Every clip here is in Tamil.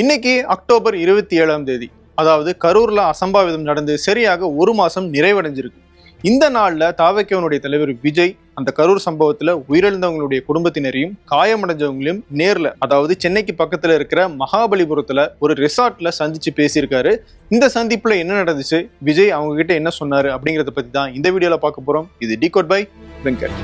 இன்னைக்கு அக்டோபர் இருபத்தி ஏழாம் தேதி. அதாவது கரூர்ல அசம்பாவிதம் நடந்து சரியாக ஒரு மாசம் நிறைவடைஞ்சிருக்கு. இந்த நாளில் தாவக்கவனுடைய தலைவர் விஜய் அந்த கரூர் சம்பவத்தில் உயிரிழந்தவங்களுடைய குடும்பத்தினரையும் காயமடைஞ்சவங்களையும் நேரில் அதாவது சென்னைக்கு பக்கத்தில் இருக்கிற மகாபலிபுரத்தில் ஒரு ரிசார்ட்டில் சந்திச்சு பேசியிருக்காரு. இந்த சந்திப்பில் என்ன நடந்துச்சு? விஜய் அவங்ககிட்ட என்ன சொன்னார்? அப்படிங்கிறத பற்றி தான் இந்த வீடியோவில் பார்க்க போகிறோம் இது டிகோட் பை வெங்கட்.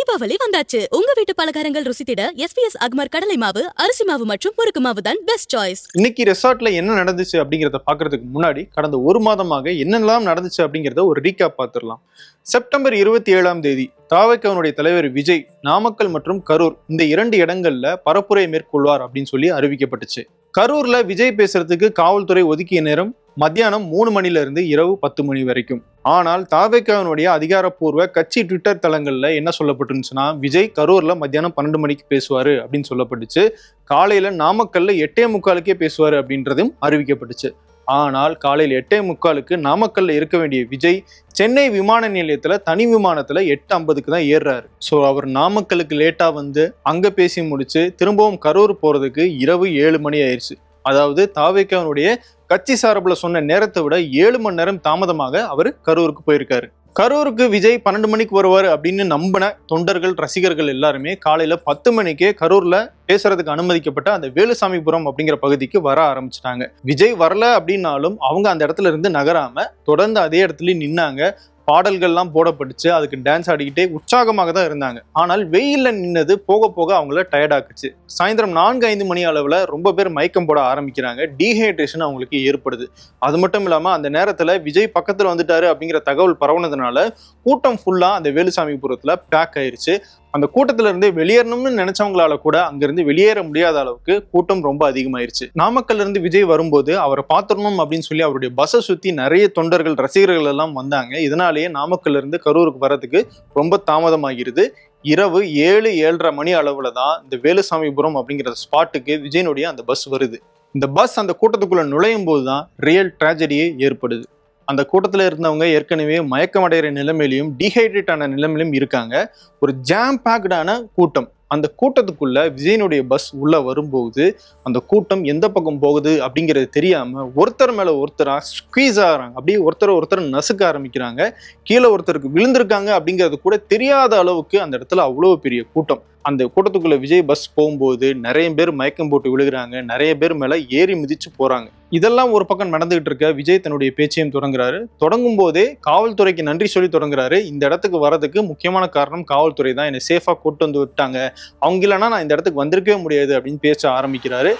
தீபாவளி வந்தாச்சு. உங்க வீட்டு பலகாரங்கள் ருசித்திட எஸ்பிஎஸ் அக்மர் கடலை மாவு அரிசி மாவு மற்றும் முறுக்கு மாவு தான் பெஸ்ட் சாய்ஸ் இன்னைக்கு ரெசார்ட்ல என்ன நடந்துச்சு அப்படிங்கிறத பாக்குறதுக்கு முன்னாடி கடந்த ஒரு மாதமாக என்னெல்லாம் நடந்துச்சு அப்படிங்கிறத ஒரு ரீகேப் பார்த்துடலாம். செப்டம்பர் இருபத்தி ஏழாம் தேதி தாவக்கவனுடைய தலைவர் விஜய் நாமக்கல் மற்றும் கரூர் இந்த இரண்டு இடங்கள்ல பரப்புரை மேற்கொள்வார் அப்படின்னு சொல்லி அறிவிக்கப்பட்டுச்சு. கரூர்ல விஜய் பேசுறதுக்கு காவல்துறை ஒதுக்கிய நேரம் மத்தியானம் மூணு மணிலிருந்து இரவு பத்து மணி வரைக்கும். ஆனால் தாவேக்காவினுடைய அதிகாரப்பூர்வ கட்சி ட்விட்டர் தளங்களில் என்ன சொல்லப்பட்டுருந்துச்சுன்னா விஜய் கரூரில் மத்தியானம் பன்னெண்டு மணிக்கு பேசுவார் அப்படின்னு சொல்லப்பட்டுச்சு. காலையில் நாமக்கல்ல எட்டே முக்காலுக்கே பேசுவார் அப்படின்றதும் அறிவிக்கப்பட்டுச்சு. ஆனால் காலையில் எட்டே முக்காலுக்கு நாமக்கல்ல இருக்க வேண்டிய விஜய் சென்னை விமான நிலையத்தில் தனி விமானத்தில் எட்டு ஐம்பதுக்கு தான் ஏறுறாரு. ஸோ அவர் நாமக்கலுக்கு லேட்டாக வந்து அங்கே பேசி முடிச்சு திரும்பவும் கரூர் போகிறதுக்கு இரவு ஏழு மணி ஆயிடுச்சு அதாவது தாவேக்காவனுடைய கட்சி சார்பில் சொன்ன நேரத்தை விட ஏழு மணி நேரம் தாமதமாக அவர் கரூருக்கு போயிருக்காரு. கரூருக்கு விஜய் பன்னெண்டு மணிக்கு வருவார் அப்படின்னு நம்பின தொண்டர்கள் ரசிகர்கள் எல்லாருமே காலையில் பத்து மணிக்கே கரூரில் பேசுறதுக்கு அனுமதிக்கப்பட்ட அந்த வேலுசாமிபுரம் அப்படிங்கிற பகுதிக்கு வர ஆரம்பிச்சிட்டாங்க. விஜய் வரல அப்படின்னாலும் அவங்க அந்த இடத்துல இருந்து நகராம தொடர்ந்து அதே இடத்துல நின்னாங்க. பாடல்கள்லாம் போடப்பட்டுச்சு. அதுக்கு டான்ஸ் ஆடிக்கிட்டே உற்சாகமாக தான் இருந்தாங்க. ஆனால் வெயிலில் நின்னது போக போக அவங்கள டயர்டாக்குச்சு சாயந்தரம் நான்கு ஐந்து மணி அளவில் ரொம்ப பேர் மயக்கம் போட ஆரம்பிக்கிறாங்க. டீஹைட்ரேஷன் அவங்களுக்கு ஏற்படுது. அது மட்டும் இல்லாமல் அந்த நேரத்தில் விஜய் பக்கத்தில் வந்துட்டாரு அப்படிங்கிற தகவல் பரவுனதுனால கூட்டம் ஃபுல்லாக அந்த வேலுசாமி புறத்தில் பேக் ஆயிருச்சு. அந்த கூட்டத்திலிருந்து வெளியேறணும்னு நினைச்சவங்களால கூட அங்கிருந்து வெளியேற முடியாத அளவுக்கு கூட்டம் ரொம்ப அதிகமாயிருச்சு. நாமக்கல்ல இருந்து விஜய் வரும்போது அவரை பார்த்துடணும் அப்படின்னு சொல்லி அவருடைய பஸ்ஸை சுத்தி நிறைய தொண்டர்கள் ரசிகர்கள் எல்லாம் வந்தாங்க. இதனாலேயே நாமக்கல்ல இருந்து கரூருக்கு வரதுக்கு ரொம்ப தாமதமாகிறது இரவு ஏழு ஏழரை மணி அளவுல தான் இந்த வேலுசாமிபுரம் அப்படிங்கிற ஸ்பாட்டுக்கு விஜயனுடைய அந்த பஸ் வருது. இந்த பஸ் அந்த கூட்டத்துக்குள்ள நுழையும் போது தான் ரியல் ட்ராஜடியே ஏற்படுது. அந்த கூட்டத்தில் இருந்தவங்க ஏற்கனவே மயக்கம் அடைகிற நிலைமையிலையும் டீஹைட்ரேட் ஆன நிலைமையிலும் இருக்காங்க. ஒரு ஜாம் பேக்டான கூட்டம். அந்த கூட்டத்துக்குள்ள விஜயனுடைய பஸ் உள்ள வரும்போது அந்த கூட்டம் எந்த பக்கம் போகுது அப்படிங்கிறது தெரியாம ஒருத்தர் மேல ஒருத்தரா ஸ்குவீஸ் ஆகிறாங்க. அப்படியே ஒருத்தர் ஒருத்தர் நசுக்க ஆரம்பிக்கிறாங்க. கீழே ஒருத்தருக்கு விழுந்திருக்காங்க அப்படிங்கிறது கூட தெரியாத அளவுக்கு அந்த இடத்துல அவ்வளோ பெரிய கூட்டம். அந்த கூட்டத்துக்குள்ள விஜய் பஸ் போகும்போது நிறைய பேர் மயக்கம் போட்டு விழுகிறாங்க. நிறைய பேர் மேல ஏறி மிதிச்சு போறாங்க. இதெல்லாம் ஒரு பக்கம் நடந்துகிட்டு இருக்க விஜய் தன்னுடைய பேச்சையும் தொடங்குறாரு. தொடங்கும் போதே காவல்துறைக்கு நன்றி சொல்லி தொடங்குறாரு. இந்த இடத்துக்கு வரதுக்கு முக்கியமான காரணம் காவல்துறை தான். என்னை சேஃபாக கூட்டு வந்து விட்டாங்க. அவங்க இல்லைன்னா நான் இந்த இடத்துக்கு வந்திருக்கவே முடியாது அப்படின்னு பேச ஆரம்பிக்கிறாரு.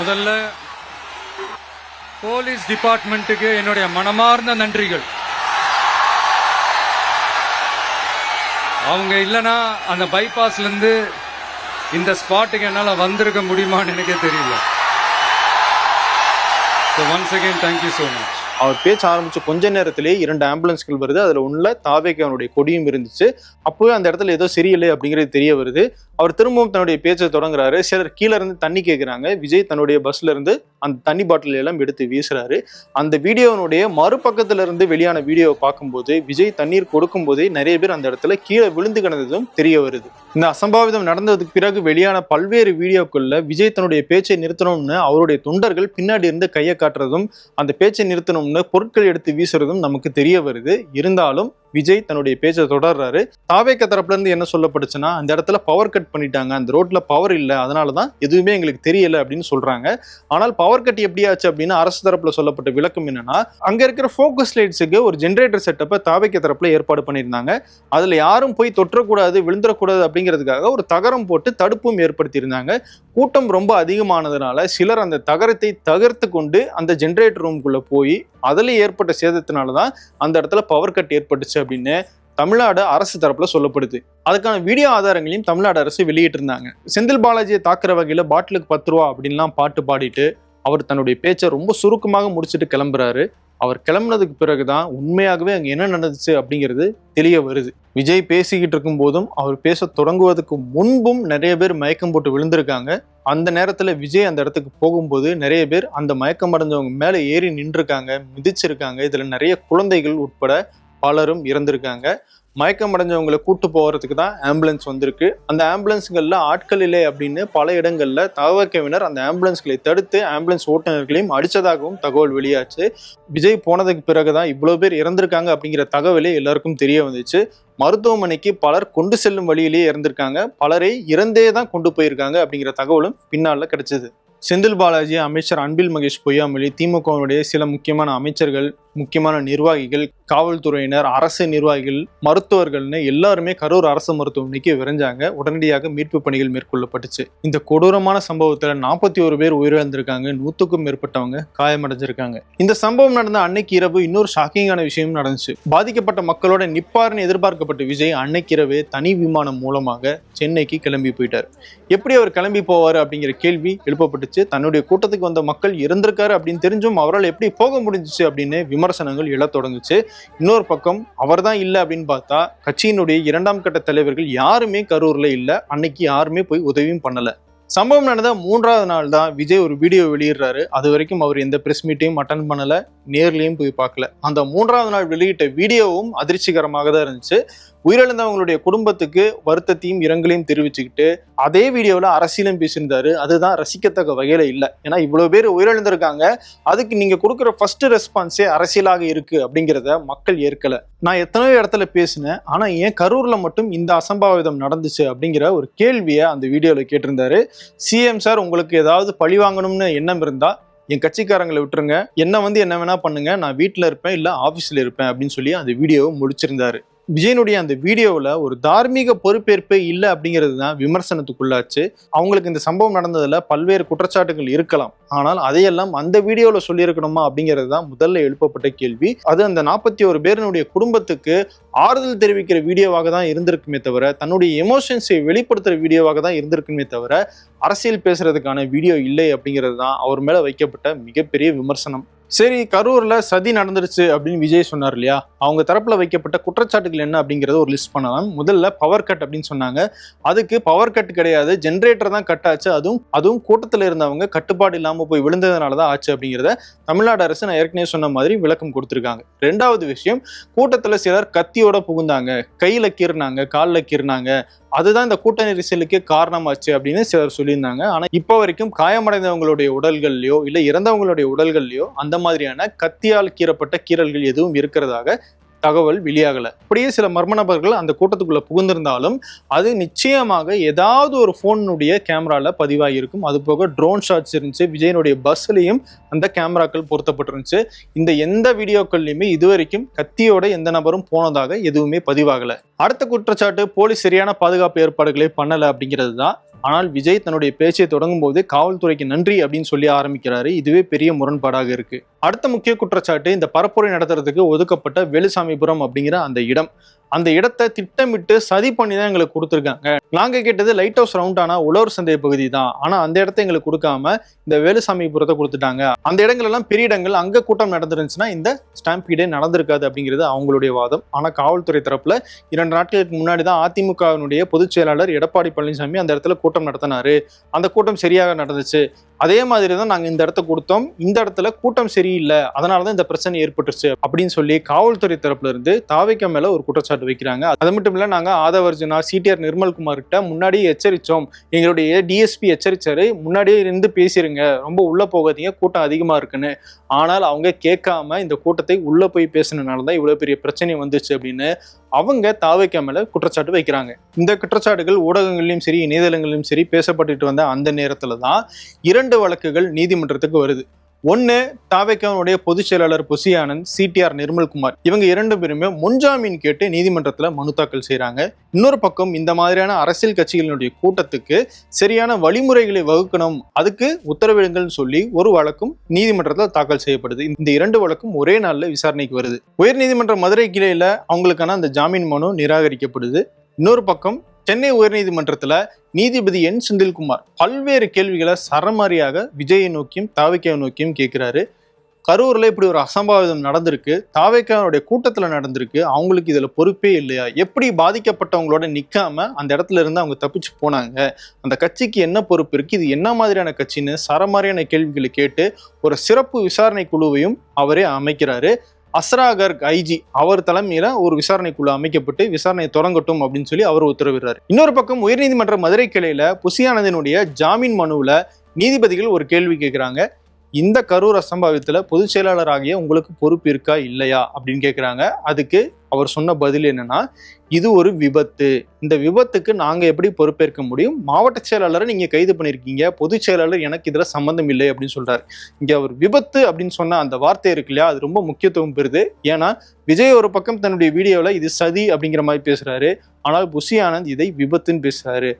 முதல்ல போலீஸ் டிபார்ட்மெண்ட்டுக்கு என்னுடைய மனமார்ந்த நன்றிகள். அவங்க இல்லைன்னா அந்த பைபாஸ்லேருந்து இந்த ஸ்பாட்டுக்கு என்னால் வந்திருக்க முடியுமான்னு எனக்கே தெரியல. So once again thank you so much அவர் பேச்ச ஆரம்பிச்சு கொஞ்ச நேரத்திலேயே இரண்டு ஆம்புலன்ஸ்கள் வருது. அதில் ஒன்றில் தாவேக்கு அவனுடைய கொடியும் இருந்துச்சு. அப்போவே அந்த இடத்துல ஏதோ சரியில்லை அப்படிங்கிறது தெரிய வருது. அவர் திரும்பவும் தன்னுடைய பேச்சை தொடங்குறாரு. சிலர் கீழே இருந்து தண்ணி கேட்குறாங்க விஜய் தன்னுடைய பஸ்ல இருந்து அந்த தண்ணி பாட்டில் எல்லாம் எடுத்து வீசுறாரு. அந்த வீடியோனுடைய மறுபக்கத்துல இருந்து வெளியான வீடியோவை பார்க்கும்போது விஜய் தண்ணீர் கொடுக்கும் போதே நிறைய பேர் அந்த இடத்துல கீழே விழுந்து கிடந்ததும் தெரிய வருது. இந்த அசம்பாவிதம் நடந்ததுக்கு பிறகு வெளியான பல்வேறு வீடியோக்குள்ள விஜய் தன்னுடைய பேச்சை நிறுத்தணும்னு அவருடைய தொண்டர்கள் பின்னாடி இருந்து கையை காட்டுறதும் அந்த பேச்சை நிறுத்தணும்னு பொருட்கள் எடுத்து வீசுறதும் நமக்கு தெரிய வருது. இருந்தாலும் விஜய் தன்னுடைய பேச்சை தொடர்றாரு. தாவேக்க தரப்புல இருந்து என்ன சொல்லப்படுச்சுன்னா அந்த இடத்துல பவர் கட் பண்ணிட்டாங்க. அந்த ரோட்ல பவர் இல்லை. அதனால தான் எதுவுமே எங்களுக்கு தெரியல அப்படின்னு சொல்றாங்க. ஆனால் பவர் கட் எப்படி ஆச்சு அப்படின்னு அரசு தரப்புல சொல்லப்பட்ட விளக்கம் என்னன்னா அங்க இருக்கிற ஃபோக்கஸ் லைட்ஸுக்கு ஒரு ஜென்ரேட்டர் செட்டப்பை தாவேக்க தரப்புல ஏற்பாடு பண்ணியிருந்தாங்க. அதுல யாரும் போய் தொற்றக்கூடாது விழுந்துடக்கூடாது அப்படிங்கிறதுக்காக ஒரு தகரம் போட்டு தடுப்பும் ஏற்படுத்தியிருந்தாங்க. கூட்டம் ரொம்ப அதிகமானதுனால சிலர் அந்த தகரத்தை தகர்த்து கொண்டு அந்த ஜென்ரேட்டர் ரூம்குள்ள போய் அதில் ஏற்பட்ட சேதத்தினால தான் அந்த இடத்துல பவர் கட் ஏற்பட்டுச்சு அப்படின்னு தமிழ்நாடு அரசு தரப்புல சொல்லப்படுது. அதுக்கான வீடியோ ஆதாரங்களையும் தமிழ்நாடு அரசு வெளியிட்டிருந்தாங்க. செந்தில் பாலாஜியை தாக்குற வகையில் பாட்டிலுக்கு பத்து ரூபா அப்படின்லாம் பாட்டு பாடிட்டு அவர் தன்னுடைய பேச்சை ரொம்ப சுருக்கமாக முடிச்சுட்டு கிளம்புறாரு. அவர் கிளம்புனதுக்கு பிறகு தான் உண்மையாகவே அங்கே என்ன நடந்துச்சு அப்படிங்கிறது தெரிய வருது. விஜய் பேசிக்கிட்டு இருக்கும் போதும் அவர் பேச தொடங்குவதற்கு முன்பும் நிறைய பேர் மயக்கம் போட்டு விழுந்திருக்காங்க. அந்த நேரத்துல விஜய் அந்த இடத்துக்கு போகும்போது நிறைய பேர் அந்த மயக்கம் அடைஞ்சவங்க மேல ஏறி நின்றுருக்காங்க மிதிச்சிருக்காங்க. இதுல நிறைய குழந்தைகள் உட்பட பலரும் இறந்திருக்காங்க. மயக்கம் அடைஞ்சவங்களை கூட்டு போகிறதுக்கு தான் ஆம்புலன்ஸ் வந்திருக்கு. அந்த ஆம்புலன்ஸ்களில் ஆட்கள் இல்லை அப்படின்னு பல இடங்களில் தகவக்கவினர் அந்த ஆம்புலன்ஸ்களை தடுத்து ஆம்புலன்ஸ் ஓட்டுநர்களையும் அடித்ததாகவும் தகவல் வெளியாச்சு. விஜய் போனதுக்கு பிறகு தான் இவ்வளோ பேர் இறந்திருக்காங்க அப்படிங்கிற தகவலே எல்லாருக்கும் தெரிய வந்துச்சு. மருத்துவமனைக்கு பலர் கொண்டு செல்லும் வழியிலேயே இறந்திருக்காங்க. பலரை இறந்தே தான் கொண்டு போயிருக்காங்க அப்படிங்கிற தகவலும் பின்னால் கிடைச்சது. செந்தில் பாலாஜி அமைச்சர் அன்பில் மகேஷ் பொய்யாமொழி திமுகவினுடைய சில முக்கியமான அமைச்சர்கள் முக்கியமான நிர்வாகிகள் காவல்துறையினர் அரசு நிர்வாகிகள் மருத்துவர்கள்னு எல்லாருமே கரூர் அரசு மருத்துவமனைக்கு விரைஞ்சாங்க. உடனடியாக மீட்பு பணிகள் மேற்கொள்ளப்பட்டுச்சு. இந்த கொடூரமான சம்பவத்தில் நாற்பத்தி ஒரு பேர் உயிரிழந்திருக்காங்க. நூத்துக்கும் மேற்பட்டவங்க காயமடைஞ்சிருக்காங்க. இந்த சம்பவம் நடந்த அன்னைக்கு இரவு இன்னொரு ஷாக்கிங்கான விஷயம் நடந்துச்சு. பாதிக்கப்பட்ட மக்களோட நிப்பார்னு எதிர்பார்க்கப்பட்ட விஜய் அன்னைக்கு இரவே தனி விமானம் மூலமாக சென்னைக்கு கிளம்பி போயிட்டார். எப்படி அவர் கிளம்பி போவார் அப்படிங்கிற கேள்வி எழுப்பப்பட்டுச்சு. தன்னுடைய கூட்டத்துக்கு வந்த மக்கள் இறந்திருக்காரு அப்படின்னு தெரிஞ்சும் அவரால் எப்படி போக முடிஞ்சுச்சு அப்படின்னு விமர்சனங்கள் எழத் தொடங்குச்சு. இன்னொரு பக்கம் அவர் தான் இல்லை அப்படின்னு பார்த்தா கட்சியினுடைய இரண்டாம் கட்ட தலைவர்கள் யாருமே கரூர்ல இல்லை. அன்னைக்கு யாருமே போய் உதவியும் பண்ணல. சம்பவம் நடந்த மூன்றாவது நாள் தான் விஜய் ஒரு வீடியோ வெளியிடுறாரு. அது வரைக்கும் அவர் எந்த பிரஸ் மீட்டையும் அட்டன் பண்ணல. நேர்லையும் போய் பார்க்கல. அந்த மூன்றாவது நாள் வெளியிட்ட வீடியோவும் அதிர்ச்சிகரமாக தான் இருந்துச்சு. உயிரிழந்தவங்களுடைய குடும்பத்துக்கு வருத்தத்தையும் இரங்கலையும் தெரிவிச்சுக்கிட்டு அதே வீடியோவில் அரசியலும் பேசியிருந்தாரு. அதுதான் ரசிக்கத்தக்க வகையில் இல்லை. ஏன்னா இவ்வளோ பேர் உயிரிழந்திருக்காங்க. அதுக்கு நீங்கள் கொடுக்குற ஃபர்ஸ்ட் ரெஸ்பான்ஸே அரசியலாக இருக்குது அப்படிங்கிறத மக்கள் ஏற்கலை. நான் எத்தனையோ இடத்துல பேசினேன். ஆனால் ஏன் கரூரில் மட்டும் இந்த அசம்பாவிதம் நடந்துச்சு அப்படிங்கிற ஒரு கேள்வியை அந்த வீடியோவில் கேட்டிருந்தாரு. சிஎம் சார் உங்களுக்கு ஏதாவது பழி வாங்கணும்னு எண்ணம் இருந்தால் என் கட்சிக்காரங்களை விட்டுருங்க. என்ன வந்து என்ன வேணா பண்ணுங்க. நான் வீட்டில் இருப்பேன் இல்லை ஆஃபீஸில் இருப்பேன் அப்படின்னு சொல்லி அந்த வீடியோவை முடிச்சிருந்தாரு. விஜயனுடைய அந்த வீடியோவில் ஒரு தார்மீக பொறுப்பேற்பே இல்லை அப்படிங்கிறது தான் விமர்சனத்துக்குள்ளாச்சு. அவங்களுக்கு இந்த சம்பவம் நடந்ததில் பல்வேறு குற்றச்சாட்டுகள் இருக்கலாம். ஆனால் அதையெல்லாம் அந்த வீடியோவில் சொல்லியிருக்கணுமா அப்படிங்கிறது தான் முதல்ல எழுப்பப்பட்ட கேள்வி. அது அந்த நாற்பத்தி ஒரு பேரினுடைய குடும்பத்துக்கு ஆறுதல் தெரிவிக்கிற வீடியோவாக தான் இருந்திருக்குமே தவிர தன்னுடைய எமோஷன்ஸை வெளிப்படுத்துகிற வீடியோவாக தான் இருந்திருக்குமே தவிர அரசியல் பேசுறதுக்கான வீடியோ இல்லை அப்படிங்கிறது தான் அவர் மேலே வைக்கப்பட்ட மிகப்பெரிய விமர்சனம். சரி கரூரில் சதி நடந்துருச்சு அப்படின்னு விஜய் சொன்னார் இல்லையா? அவங்க தரப்பில் வைக்கப்பட்ட குற்றச்சாட்டுகள் என்ன அப்படிங்கிறத ஒரு லிஸ்ட் பண்ணலாம். முதல்ல பவர் கட் அப்படின்னு சொன்னாங்க. அதுக்கு பவர் கட் கிடையாது. ஜென்ரேட்டர் தான் கட் ஆச்சு. அதுவும் அதுவும் கூட்டத்தில் இருந்தவங்க கட்டுப்பாடு இல்லாமல் போய் விழுந்ததுனால தான் ஆச்சு அப்படிங்கிறத தமிழ்நாடு அரசு நான் ஏற்கனவே சொன்ன மாதிரி விளக்கம் கொடுத்துருக்காங்க. ரெண்டாவது விஷயம் கூட்டத்தில் சிலர் கத்தியோட புகுந்தாங்க. கையில் கீறினாங்க காலில் கீறினாங்க. அதுதான் இந்த கூட்ட நெரிசலுக்கு காரணமாச்சு அப்படின்னு சிலர் சொல்லியிருந்தாங்க. ஆனா இப்போ வரைக்கும் காயமடைந்தவங்களுடைய உடல்கள்லையோ இல்ல இறந்தவங்களுடைய உடல்கள்லையோ அந்த மாதிரியான கத்தியால் கீறப்பட்ட கீறல்கள் எதுவும் இருக்கிறதாக தகவல் வெளியாகல. அப்படியே சில மர்ம நபர்கள் அந்த கூட்டத்துக்குள்ள புகுந்திருந்தாலும் அது நிச்சயமாக ஏதாவது ஒரு போனுடைய கேமரால பதிவாகி இருக்கும் அது போக ட்ரோன் ஷாட்ஸ் இருந்துச்சு விஜயனுடைய பஸ்லயும் அந்த கேமராக்கள் பொருத்தப்பட்டிருந்துச்சு. இந்த எந்த வீடியோக்கள்லையுமே இதுவரைக்கும் கத்தியோட எந்த நபரும் போனதாக எதுவுமே பதிவாகல. அடுத்த குற்றச்சாட்டு போலீஸ் சரியான பாதுகாப்பு ஏற்பாடுகளை பண்ணல அப்படிங்கிறது தான். ஆனால் விஜய் தன்னுடைய பேச்சை தொடங்கும் போது காவல்துறைக்கு நன்றி அப்படின்னு சொல்லி ஆரம்பிக்கிறாரு. இதுவே பெரிய முரண்பாடாக இருக்கு. அடுத்த முக்கிய குற்றச்சாட்டு இந்த பரப்புரை நடத்துறதுக்கு ஒதுக்கப்பட்ட வேலுசாமிபுரம் அப்படிங்கிற அந்த இடம். அந்த இடத்தை திட்டமிட்டு சதி பண்ணி தான் எங்களுக்கு கொடுத்துருக்காங்க. நாங்கள் கேட்டது லைட் ஹவுஸ் ரவுண்டானா உழவர் சந்தை பகுதி தான். ஆனால் அந்த இடத்த எங்களுக்கு கொடுக்காம இந்த வேலுசாமிபுரத்தை கொடுத்துட்டாங்க. அந்த இடங்கள் எல்லாம் பெரிய இடங்கள். அங்கே கூட்டம் நடந்துருந்துச்சுன்னா இந்த ஸ்டாம்பீடே நடந்திருக்காது அப்படிங்கிறது அவங்களுடைய வாதம். ஆனால் காவல்துறை தரப்பில் இரண்டு நாட்களுக்கு முன்னாடி தான் அதிமுகவினுடைய பொதுச் செயலாளர் எடப்பாடி பழனிசாமி அந்த இடத்துல கூட்டம் நடத்தினாரு. அந்த கூட்டம் சரியாக நடந்துச்சு. அதே மாதிரி தான் நாங்கள் இந்த இடத்த கொடுத்தோம். இந்த இடத்துல கூட்டம் சரியில்லை. அதனால தான் இந்த பிரச்சனை ஏற்பட்டுருச்சு அப்படின்னு சொல்லி காவல்துறை தரப்புல இருந்து தாவைக்க மேல ஒரு குற்றச்சாட்டு வைக்கிறாங்க. அது மட்டும் இல்ல நாங்க ஆதவர்ஜுனா சிடிஆர் நிர்மல்குமார்கிட்ட முன்னாடியே எச்சரித்தோம் எங்களுடைய டிஎஸ்பி எச்சரித்தாரு முன்னாடியே இருந்து பேசிடுங்க ரொம்ப உள்ளே போகாதீங்க கூட்டம் அதிகமா இருக்குன்னு. ஆனால் அவங்க கேட்காம இந்த கூட்டத்தை உள்ளே போய் பேசினனால தான் இவ்வளோ பெரிய பிரச்சனை வந்துச்சு அப்படின்னு அவங்க தாவைக்க மேலே குற்றச்சாட்டு வைக்கிறாங்க. இந்த குற்றச்சாட்டுகள் ஊடகங்களிலும் சரி இணையதளங்களிலும் சரி பேசப்பட்டுட்டு வந்த அந்த நேரத்தில் தான் இரண்டு வழக்குகள் நீதிமன்றத்துக்கு வருது. ஒன்னு தாவேக்காவுடைய பொதுச் செயலாளர் புசியானந்த் சிடிஆர் நிர்மல்குமார். இவங்க இரண்டு பேருமே முன்ஜாமீன் கேட்டு நீதிமன்றத்துல மனு தாக்கல் செய்கிறாங்க இன்னொரு பக்கம் இந்த மாதிரியான அரசியல் கட்சிகளினுடைய கூட்டத்துக்கு சரியான வழிமுறைகளை வகுக்கணும். அதுக்கு உத்தரவிடுங்கள்னு சொல்லி ஒரு வழக்கும் நீதிமன்றத்தில் தாக்கல் செய்யப்படுது. இந்த இரண்டு வழக்கும் ஒரே நாள்ல விசாரணைக்கு வருது. உயர்நீதிமன்ற மதுரை கிளையில அவங்களுக்கான அந்த ஜாமீன் மனு நிராகரிக்கப்படுது. இன்னொரு பக்கம் சென்னை உயர்நீதிமன்றத்தில் நீதிபதி என். செந்தில்குமார் பல்வேறு கேள்விகளை சரமாரியாக விஜயை நோக்கியும் தாவிக்காவை நோக்கியும் கேட்குறாரு. கரூரில் இப்படி ஒரு அசம்பாவிதம் நடந்திருக்கு. தாவேக்காவுடைய கூட்டத்தில் நடந்திருக்கு. அவங்களுக்கு இதில் பொறுப்பே இல்லையா? எப்படி பாதிக்கப்பட்டவங்களோட நிற்காமல் அந்த இடத்துல இருந்து அவங்க தப்பிச்சு போனாங்க? அந்த கட்சிக்கு என்ன பொறுப்பு இருக்குது இது என்ன மாதிரியான கட்சின்னு சரமாரியான கேள்விகளை கேட்டு ஒரு சிறப்பு விசாரணை குழுவையும் அவரே அமைக்கிறாரு. அஸ்ரா கர்க் ஐஜி அவர் தலைமையில ஒரு விசாரணைக்குழு அமைக்கப்பட்டு விசாரணை தொடங்கட்டும் அப்படின்னு சொல்லி அவர் உத்தரவிடுறாரு. இன்னொரு பக்கம் உயர்நீதிமன்ற மதுரை கிளையில புசியானந்தனுடைய ஜாமீன் மனுவில் நீதிபதிகள் ஒரு கேள்வி கேட்கிறாங்க இந்த கரூர் அசம்பாவித்துல பொதுச் செயலாளராகிய உங்களுக்கு பொறுப்பு இருக்கா இல்லையா? அப்படின்னு கேட்குறாங்க அதுக்கு அவர் சொன்ன பதில் என்னன்னா இது ஒரு விபத்து. இந்த விபத்துக்கு நாங்கள் எப்படி பொறுப்பேற்க முடியும்? மாவட்ட செயலாளரை நீங்கள் கைது பண்ணியிருக்கீங்க பொதுச் செயலாளர் எனக்கு இதில் சம்மந்தம் இல்லை அப்படின்னு சொல்கிறார் இங்கே அவர் விபத்து அப்படின்னு சொன்ன அந்த வார்த்தை இருக்கு இல்லையா அது ரொம்ப முக்கியத்துவம் பெறுது. ஏன்னா விஜய் ஒரு பக்கம் தன்னுடைய வீடியோவில் இது சதி அப்படிங்கிற மாதிரி பேசுகிறாரு ஆனால் புஷி ஆனந்த் இதை விபத்துன்னு பேசுகிறாரு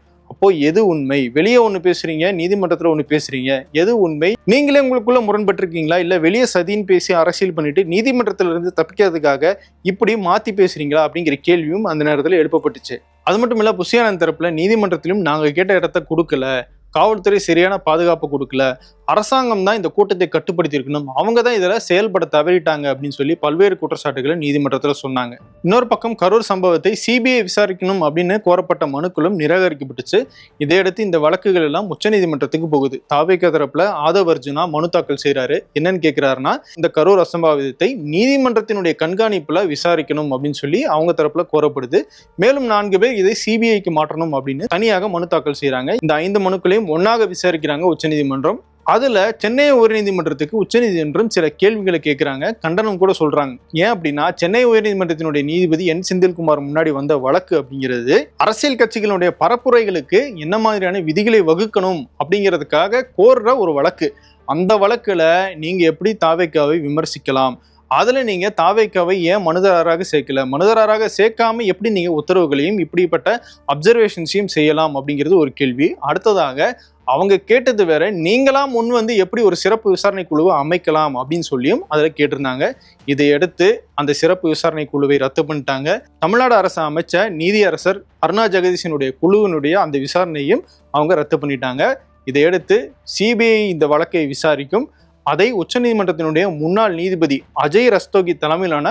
அப்போ எது உண்மை? வெளியே ஒன்று பேசுறீங்க நீதிமன்றத்தில் ஒன்று பேசுறீங்க எது உண்மை? நீங்களே உங்களுக்குள்ள முரண்பட்டிருக்கீங்களா? இல்லை வெளியே சதின்னு பேசி அரசியல் பண்ணிட்டு நீதிமன்றத்திலிருந்து தப்பிக்கிறதுக்காக இப்படி மாற்றி பேசுறீங்களா? அப்படிங்கிற கேள்வியும் அந்த நேரத்தில் எழுப்பப்பட்டுச்சு. அது மட்டும் இல்லை புஷியானந்த் தரப்பில் நீதிமன்றத்திலும் நாங்கள் கேட்ட இடத்த கொடுக்கல. காவல்துறை சரியான பாதுகாப்பு கொடுக்கல. அரசாங்கம் தான் இந்த கூட்டத்தை கட்டுப்படுத்தி இருக்கணும் அவங்க தான் இதில் செயல்பட தவறிட்டாங்க அப்படின்னு சொல்லி பல்வேறு குற்றச்சாட்டுகளை நீதிமன்றத்தில் சொன்னாங்க. இன்னொரு பக்கம் கரூர் சம்பவத்தை சிபிஐ விசாரிக்கணும் அப்படின்னு கோரப்பட்ட மனுக்களும் நிராகரிக்கப்பட்டுச்சு. இதையடுத்து இந்த வழக்குகள் எல்லாம் உச்சநீதிமன்றத்துக்கு போகுது. தாவேக தரப்புல ஆதவ் அர்ஜுனா மனு தாக்கல் செய்கிறாரு என்னன்னு கேட்கிறாருன்னா இந்த கரூர் அசம்பாவிதத்தை நீதிமன்றத்தினுடைய கண்காணிப்புல விசாரிக்கணும் அப்படின்னு சொல்லி அவங்க தரப்புல கோரப்படுது. மேலும் நான்கு பேர் இதை சிபிஐக்கு மாற்றணும் அப்படின்னு தனியாக மனு தாக்கல் செய்கிறாங்க இந்த ஐந்து மனுக்களையும் ஒன்னாக விசாரிக்கிறாங்க உச்சநீதிமன்றம். அதில் சென்னை உயர்நீதிமன்றத்துக்கு உச்சநீதிமன்றம் சில கேள்விகளை கேட்குறாங்க கண்டனம் கூட சொல்கிறாங்க ஏன் அப்படின்னா சென்னை உயர்நீதிமன்றத்தினுடைய நீதிபதி என் செந்தில்குமார் முன்னாடி வந்த வழக்கு அப்படிங்கிறது அரசியல் கட்சிகளுடைய பரப்புரைகளுக்கு என்ன மாதிரியான விதிகளை வகுக்கணும் அப்படிங்கிறதுக்காக கோர்ற ஒரு வழக்கு. அந்த வழக்கில் நீங்கள் எப்படி தாவேக்காவை விமர்சிக்கலாம்? அதில் நீங்கள் தாவேக்காவை ஏன் மனுதாரராக சேர்க்கல? மனுதாரராக சேர்க்காம எப்படி நீங்கள் உத்தரவுகளையும் இப்படிப்பட்ட அப்சர்வேஷன்ஸையும் செய்யலாம் அப்படிங்கிறது ஒரு கேள்வி. அடுத்ததாக அவங்க கேட்டது வேற நீங்களா முன் வந்து எப்படி ஒரு சிறப்பு விசாரணை குழுவை அமைக்கலாம் அப்படின்னு சொல்லியும் அதில் கேட்டிருந்தாங்க. இதையடுத்து அந்த சிறப்பு விசாரணை குழுவை ரத்து பண்ணிட்டாங்க. தமிழ்நாடு அரசு அமைச்ச நீதியரசர் அருணா ஜெகதீசனுடைய குழுவினுடைய அந்த விசாரணையும் அவங்க ரத்து பண்ணிட்டாங்க. இதையடுத்து சிபிஐ இந்த வழக்கை விசாரிக்கும். அதை உச்சநீதிமன்றத்தினுடைய முன்னாள் நீதிபதி அஜய் ரஸ்தோகி தலைமையிலான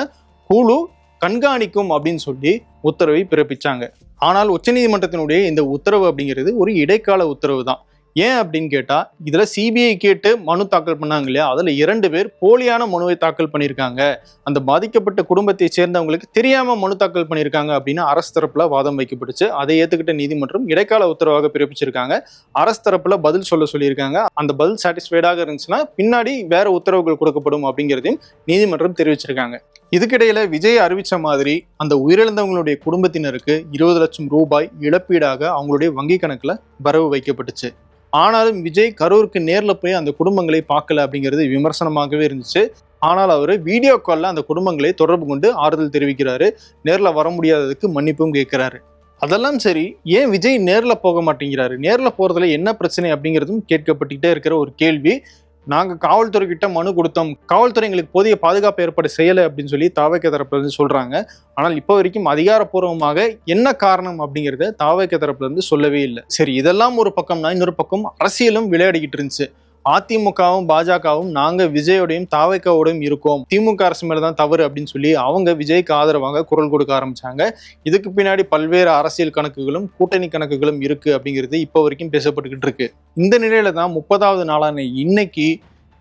குழு கண்காணிக்கும் அப்படின்னு சொல்லி உத்தரவை பிறப்பிச்சாங்க. ஆனால் உச்சநீதிமன்றத்தினுடைய இந்த உத்தரவு அப்படிங்கிறது ஒரு இடைக்கால உத்தரவு தான் ஏன் அப்படின்னு கேட்டால் இதில் சிபிஐ கேட்டு மனு தாக்கல் பண்ணாங்க இல்லையா? அதில் இரண்டு பேர் போலியான மனுவை தாக்கல் பண்ணியிருக்காங்க. அந்த பாதிக்கப்பட்ட குடும்பத்தை சேர்ந்தவங்களுக்கு தெரியாமல் மனு தாக்கல் பண்ணியிருக்காங்க அப்படின்னு அரசு தரப்பில் வாதம் வைக்கப்பட்டுச்சு. அதை ஏற்றுக்கிட்ட நீதிமன்றம் இடைக்கால உத்தரவாக பிறப்பிச்சிருக்காங்க. அரசு தரப்பில் பதில் சொல்ல சொல்லியிருக்காங்க. அந்த பதில் சாட்டிஸ்ஃபைடாக இருந்துச்சுன்னா பின்னாடி வேற உத்தரவுகள் கொடுக்கப்படும் அப்படிங்கிறதையும் நீதிமன்றம் தெரிவிச்சிருக்காங்க. இதுக்கிடையில விஜய் அறிவித்த மாதிரி அந்த உயிரிழந்தவங்களுடைய குடும்பத்தினருக்கு இருபது லட்சம் ரூபாய் இழப்பீடாக அவங்களுடைய வங்கி கணக்கில் வரவு வைக்கப்பட்டுச்சு. ஆனாலும் விஜய் கரூருக்கு நேரில் போய் அந்த குடும்பங்களை பார்க்கல அப்படிங்கிறது விமர்சனமாகவே இருந்துச்சு. ஆனால் அவர் வீடியோ காலில் அந்த குடும்பங்களை தொடர்பு கொண்டு ஆறுதல் தெரிவிக்கிறாரு. நேரில் வர முடியாததுக்கு மன்னிப்பும் கேட்கிறாரு. அதெல்லாம் சரி ஏன் விஜய் நேரில் போக மாட்டேங்கிறாரு? நேரில் போகிறதுல என்ன பிரச்சனை அப்படிங்கிறதும் கேட்கப்பட்டுக்கிட்டே இருக்கிற ஒரு கேள்வி. நாங்கள் காவல்துறை கிட்ட மனு கொடுத்தோம். காவல்துறை எங்களுக்கு போதிய பாதுகாப்பு ஏற்பாடு செய்யலை அப்படின்னு சொல்லி தாவைக்க தரப்புலேருந்து இருந்து ஆனால் இப்போ வரைக்கும் அதிகாரப்பூர்வமாக என்ன காரணம் அப்படிங்கிறத தாவைக்க தரப்புலேருந்து சொல்லவே இல்லை. சரி இதெல்லாம் ஒரு பக்கம்னா இன்னொரு பக்கம் அரசியலும் விளையாடிக்கிட்டு இருந்துச்சு. அதிமுகவும் பாஜகவும் நாங்க விஜயோடையும் தாவைக்காவோடையும் இருக்கோம். திமுக அரசு மேலதான் தவறு அப்படின்னு சொல்லி அவங்க விஜய்க்கு ஆதரவாக குரல் கொடுக்க ஆரம்பிச்சாங்க. இதுக்கு பின்னாடி பல்வேறு அரசியல் கணக்குகளும் கூட்டணி கணக்குகளும் இருக்கு அப்படிங்கிறது இப்போ வரைக்கும் பேசப்பட்டுக்கிட்டு இருக்கு. இந்த நிலையில தான் முப்பதாவது நாளான இன்னைக்கு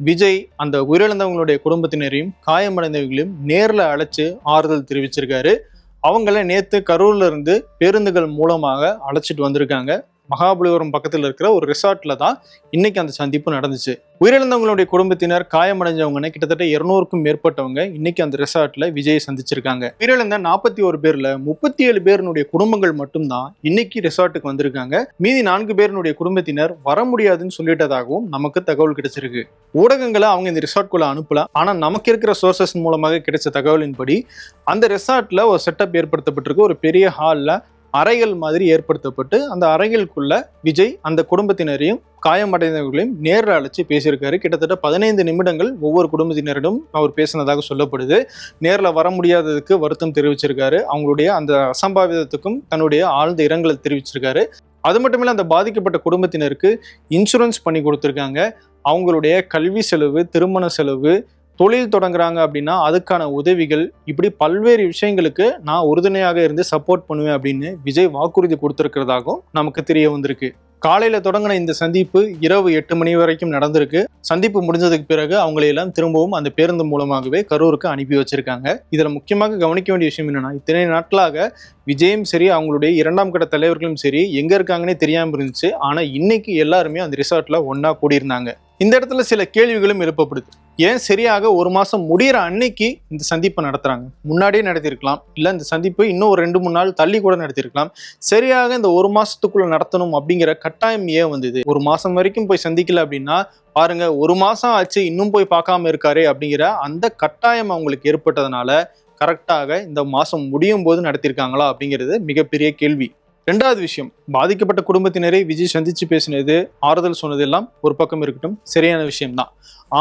விஜய் அந்த உயிரிழந்தவங்களுடைய குடும்பத்தினரையும் காயமடைந்தவர்களையும் நேரில் அழைச்சு ஆறுதல் தெரிவிச்சிருக்காரு. அவங்கள நேற்று கரூர்ல இருந்து பேருந்துகள் மூலமாக அழைச்சிட்டு வந்திருக்காங்க. மகாபலிபுரம் பக்கத்தில் இருக்கிற ஒரு ரிசார்ட்ல தான் இன்னைக்கு அந்த சந்திப்பு நடந்துச்சு. உயிரிழந்தவங்களுடைய குடும்பத்தினர் காயமடைஞ்சவங்கன்னு கிட்டத்தட்ட இருநூறுக்கும் மேற்பட்டவங்க இன்னைக்கு அந்த ரிசார்ட்ல விஜயை சந்திச்சிருக்காங்க. உயிரிழந்த நாற்பத்தி ஒரு பேர்ல முப்பத்தி ஏழு பேருனுடைய குடும்பங்கள் மட்டும்தான் இன்னைக்கு ரிசார்ட்டுக்கு வந்திருக்காங்க. மீதி நான்கு பேருனுடைய குடும்பத்தினர் வர முடியாதுன்னு சொல்லிட்டதாகவும் நமக்கு தகவல் கிடைச்சிருக்கு. ஊடகங்களை அவங்க இந்த ரிசார்ட்குள்ள அனுப்பல. ஆனா நமக்கு இருக்கிற சோர்சஸ் மூலமாக கிடைச்ச தகவலின்படி அந்த ரிசார்ட்ல ஒரு செட்டப் ஏற்படுத்தப்பட்டிருக்கு. ஒரு பெரிய ஹாலில் அறைகள் மாதிரி ஏற்படுத்தப்பட்டு அந்த அறைகளுக்குள்ள விஜய் அந்த குடும்பத்தினரையும் காயமடைந்தவர்களையும் நேரில் அழைச்சி பேசியிருக்காரு. கிட்டத்தட்ட பதினைந்து நிமிடங்கள் ஒவ்வொரு குடும்பத்தினரிடம் அவர் பேசினதாக சொல்லப்படுது. நேரில் வர முடியாததுக்கு வருத்தம் தெரிவிச்சிருக்காரு. அவங்களுடைய அந்த அசம்பாவிதத்துக்கும் தன்னுடைய ஆழ்ந்த இரங்கலை தெரிவிச்சிருக்காரு. அது மட்டும் அந்த பாதிக்கப்பட்ட குடும்பத்தினருக்கு இன்சூரன்ஸ் பண்ணி கொடுத்துருக்காங்க. அவங்களுடைய கல்வி செலவு திருமண செலவு தொழில் தொடங்குறாங்க அப்படின்னா அதுக்கான உதவிகள் இப்படி பல்வேறு விஷயங்களுக்கு நான் உறுதுணையாக இருந்து சப்போர்ட் பண்ணுவேன் அப்படின்னு விஜய் வாக்குறுதி கொடுத்திருக்கிறதாகவும் நமக்கு தெரிய வந்திருக்கு. காலையில தொடங்கின இந்த சந்திப்பு இரவு எட்டு மணி வரைக்கும் நடந்திருக்கு. சந்திப்பு முடிஞ்சதுக்கு பிறகு அவங்களை எல்லாம் திரும்பவும் அந்த பேருந்து மூலமாகவே கரூருக்கு அனுப்பி வச்சிருக்காங்க. இதில் முக்கியமாக கவனிக்க வேண்டிய விஷயம் என்னன்னா இத்தனை நாட்களாக விஜயும் சரி அவங்களுடைய இரண்டாம் கட்ட தலைவர்களும் சரி எங்க இருக்காங்கன்னே தெரியாமல் இருந்துச்சு. ஆனால் இன்னைக்கு எல்லாருமே அந்த ரிசார்ட்ல ஒன்றா கூடியிருந்தாங்க. இந்த இடத்துல சில கேள்விகளும் எழுப்பப்படுது. ஏன் சரியாக ஒரு மாதம் முடியிற அன்னைக்கு இந்த சந்திப்பை நடத்துகிறாங்க முன்னாடியே நடத்தியிருக்கலாம். இல்லை இந்த சந்திப்பு இன்னும் ஒரு ரெண்டு மூணு நாள் தள்ளி கூட நடத்தியிருக்கலாம். சரியாக இந்த ஒரு மாதத்துக்குள்ளே நடத்தணும் அப்படிங்கிற கட்டாயம் ஏன் வந்தது? ஒரு மாதம் வரைக்கும் போய் சந்திக்கல அப்படின்னா பாருங்க ஒரு மாதம் ஆச்சு இன்னும் போய் பார்க்காம இருக்காரு அப்படிங்கிற அந்த கட்டாயம் அவங்களுக்கு ஏற்பட்டதுனால கரெக்டாக இந்த மாதம் முடியும் போது நடத்தியிருக்காங்களா அப்படிங்கிறது மிகப்பெரிய கேள்வி. ரெண்டாவது விஷயம் பாதிக்கப்பட்ட குடும்பத்தினரை விஜய் சந்திச்சு பேசினது ஆறுதல் சொன்னது எல்லாம் ஒரு பக்கம் இருக்கட்டும் சரியான விஷயம்தான்.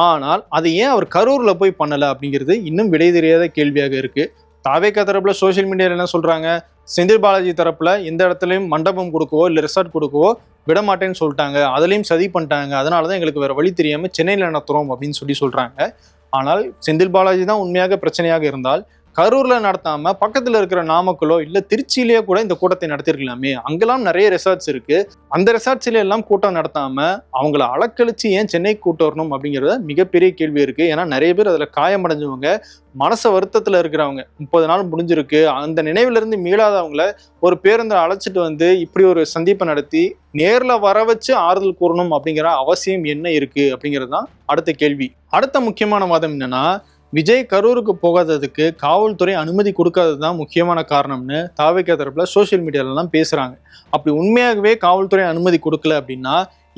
ஆனால் அதை ஏன் அவர் கரூர்ல போய் பண்ணல அப்படிங்கிறது இன்னும் விடை தெரியாத கேள்வியாக இருக்கு. தாவேக்கா தரப்புல சோஷியல் மீடியால என்ன சொல்றாங்க? செந்தில் பாலாஜி தரப்புல எந்த இடத்துலையும் மண்டபம் கொடுக்கவோ இல்ல ரிசார்ட் கொடுக்கவோ விட மாட்டேன்னு சொல்லிட்டாங்க. அதுலயும் சதி பண்ணிட்டாங்க. அதனாலதான் எங்களுக்கு வேற வழி தெரியாம சென்னையில நடத்துறோம் அப்படின்னு சொல்லி சொல்றாங்க. ஆனால் செந்தில் பாலாஜி தான் உண்மையாக பிரச்சனையாக இருந்தால் கரூர்ல நடத்தாம பக்கத்துல இருக்கிற நாமக்கலோ இல்ல திருச்சியிலேயே கூட இந்த கூட்டத்தை நடத்திருக்கலாமே. அங்கெல்லாம் நிறைய ரெசார்ட்ஸ் இருக்கு. அந்த ரிசார்ட்ஸ்ல எல்லாம் கூட்டம் நடத்தாம அவங்கள அளக்கழிச்சு ஏன் சென்னை கூட்டம் வரணும் அப்படிங்கறத மிகப்பெரிய கேள்வி இருக்கு. ஏன்னா நிறைய பேர் அதுல காயமடைஞ்சவங்க மனச வருத்தத்துல இருக்கிறவங்க. முப்பது நாள் முடிஞ்சிருக்கு. அந்த நினைவுல இருந்து மீளாதவங்கள ஒரு பேருந்தை அழைச்சிட்டு வந்து இப்படி ஒரு சந்திப்பை நடத்தி நேர்ல வர வச்சு ஆறுதல் கூறணும் அப்படிங்கிற அவசியம் என்ன இருக்கு அப்படிங்கிறது தான் அடுத்த கேள்வி. அடுத்த முக்கியமான வாதம் என்னன்னா விஜய் கரூருக்கு போகாததுக்கு காவல்துறை அனுமதி கொடுக்காதது தான் முக்கியமான காரணம்னு தாவைக்கா தரப்புல சோஷியல் மீடியாலலாம் பேசுகிறாங்க அப்படி உண்மையாகவே காவல்துறை அனுமதி கொடுக்கல அப்படின்னா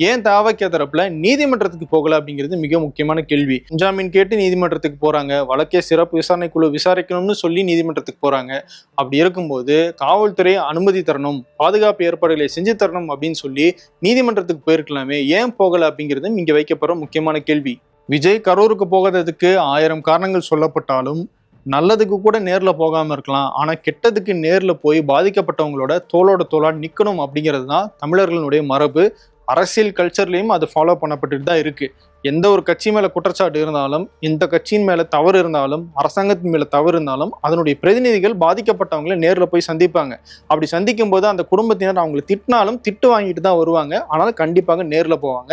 ஏன் தாவக்கிய தரப்புல நீதிமன்றத்துக்கு போகல அப்படிங்கிறது மிக முக்கியமான கேள்வி. ஜாமீன் கேட்டு நீதிமன்றத்துக்கு போறாங்க. வழக்கே சிறப்பு விசாரணை குழு விசாரிக்கணும்னு சொல்லி நீதிமன்றத்துக்கு போறாங்க. அப்படி இருக்கும்போது காவல்துறை அனுமதி தரணும் பாதுகாப்பு ஏற்பாடுகளை செஞ்சு தரணும் அப்படின்னு சொல்லி நீதிமன்றத்துக்கு போயிருக்கலாமே. ஏன் போகல அப்படிங்கிறது இங்க வைக்கப்படுற முக்கியமான கேள்வி. விஜய் கரூருக்கு போகிறதுக்கு ஆயிரம் காரணங்கள் சொல்லப்பட்டாலும் நல்லதுக்கு கூட நேரில் போகாமல் இருக்கலாம். ஆனால் கெட்டதுக்கு நேரில் போய் பாதிக்கப்பட்டவங்களோட தோளோட தோளாக நிற்கணும் அப்படிங்கிறது தான் தமிழர்களுடைய மரபு. அரசியல் கல்ச்சர்லேயும் அது ஃபாலோ பண்ணப்பட்டுட்டு தான் இருக்குது எந்த ஒரு கட்சி மேலே குற்றச்சாட்டு இருந்தாலும் இந்த கட்சியின் மேலே தவறு இருந்தாலும் அரசாங்கத்தின் மேலே தவறு இருந்தாலும் அதனுடைய பிரதிநிதிகள் பாதிக்கப்பட்டவங்களை நேரில் போய் சந்திப்பாங்க. அப்படி சந்திக்கும் போது அந்த குடும்பத்தினர் அவங்களை திட்டினாலும் திட்டு வாங்கிட்டு தான் வருவாங்க. ஆனால் கண்டிப்பாக நேரில் போவாங்க.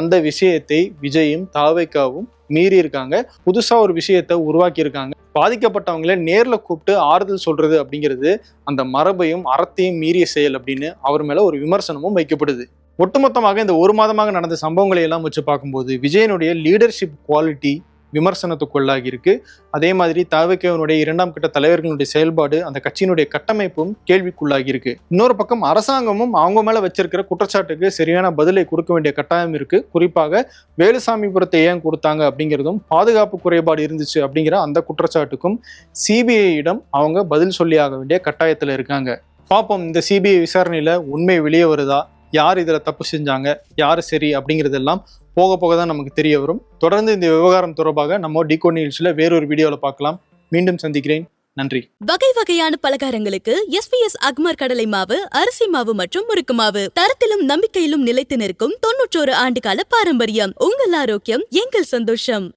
அந்த விஷயத்தை விஜயும் தாவைக்காவும் மீறி இருக்காங்க. புதுசாக ஒரு விஷயத்தை உருவாக்கியிருக்காங்க பாதிக்கப்பட்டவங்கள நேரில் கூப்பிட்டு ஆறுதல் சொல்கிறது அப்படிங்கிறது அந்த மரபையும் அறத்தையும் மீறிய செயல் அப்படின்னு அவர் மேலே ஒரு விமர்சனமும் வைக்கப்படுது. ஒட்டுமொத்தமாக இந்த ஒரு மாதமாக நடந்த சம்பவங்களை எல்லாம் வச்சு பார்க்கும்போது விஜயனுடைய லீடர்ஷிப் குவாலிட்டி விமர்சனத்துக்குள்ளாகி இருக்கு. அதே மாதிரி தாவக்கேவனுடைய இரண்டாம் கட்ட தலைவர்களுடைய செயல்பாடு அந்த கட்சியினுடைய கட்டமைப்பும் கேள்விக்குள்ளாகி இருக்கு. இன்னொரு பக்கம் அரசாங்கமும் அவங்க மேல வச்சிருக்கிற குற்றச்சாட்டுக்கு சரியான பதிலை கொடுக்க வேண்டிய கட்டாயம் இருக்கு. குறிப்பாக வேலுசாமிபுரத்தை ஏன் கொடுத்தாங்க அப்படிங்கிறதும் பாதுகாப்பு குறைபாடு இருந்துச்சு அப்படிங்கிற அந்த குற்றச்சாட்டுக்கும் சிபிஐயிடம் அவங்க பதில் சொல்லி ஆக வேண்டிய கட்டாயத்தில் இருக்காங்க. பார்ப்போம் இந்த சிபிஐ விசாரணையில உண்மை வெளியே வருதா? யார் இதில் தப்பு செஞ்சாங்க யார் சரி அப்படிங்கிறதெல்லாம் போக போக தான் நமக்கு தெரிய வரும். தொடர்ந்து இந்த விவகாரம் தொடர்பாக நம்ம டிகோ நிகழ்ச்சியில வேறொரு வீடியோவில் பார்க்கலாம். மீண்டும் சந்திக்கிறேன். நன்றி. வகை வகையான பலகாரங்களுக்கு எஸ்பிஎஸ் அக்மர் கடலை மாவு அரிசி மாவு மற்றும் முறுக்கு மாவு. தரத்திலும் நம்பிக்கையிலும் நிலைத்து நிற்கும் தொன்னூற்றோரு ஆண்டுகால பாரம்பரியம். உங்கள் ஆரோக்கியம் எங்கள் சந்தோஷம்.